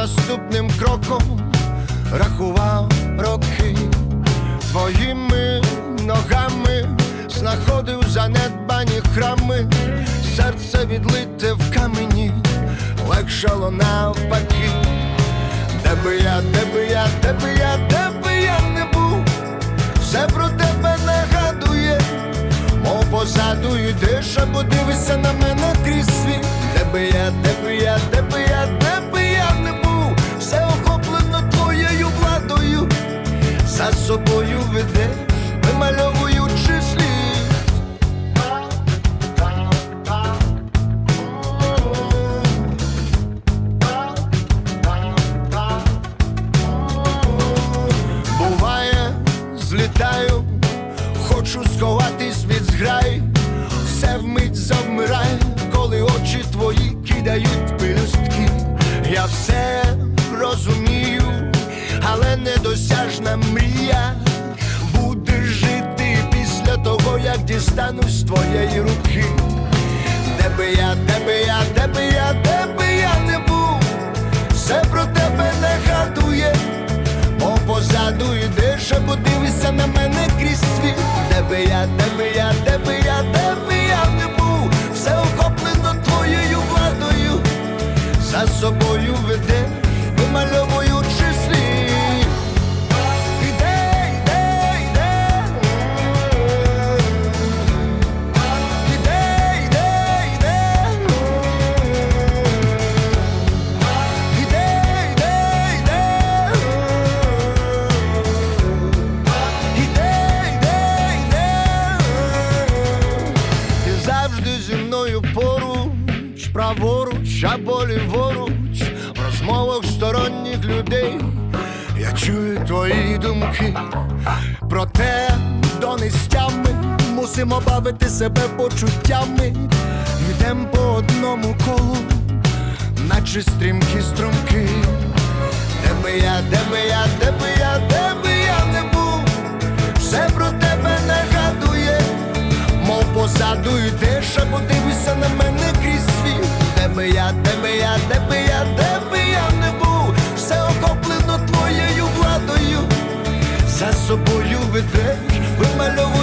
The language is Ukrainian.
наступним кроком рахував роки твоїми ногами знаходив занедбані храми, серце відлите в камені, легшало навпаки. Де би я, де би я, де би я, де би я не був, все про тебе нагадує, мов позаду йдеш, або дивишся на мене крізь світ. Сховатись від зграй, все вмить завмирає, коли очі твої кидають пелюстки. Я все розумію, але недосяжна мрія буде жити після того, як дістанусь з твоєї руки. Де би я, де би я, де би я, де би я не був, все про тебе нагадує. О, позаду йдеш, або дивишся на мене. Де би я, тебе, я, тебе, я, праворуч або ліворуч, в розмовах сторонніх людей. Я чую твої думки, проте до нестями мусимо бавити себе почуттями. Йдем по одному колу, наче стрімкі струмки. Де би я, де би я, де би я, де би я не був, все про тебе нагадує, мов позаду йдеш, або дивишся на мене би я, де би я, де би я, де би я не був, все охоплено твоєю владою, за собою ведеш, вимальовую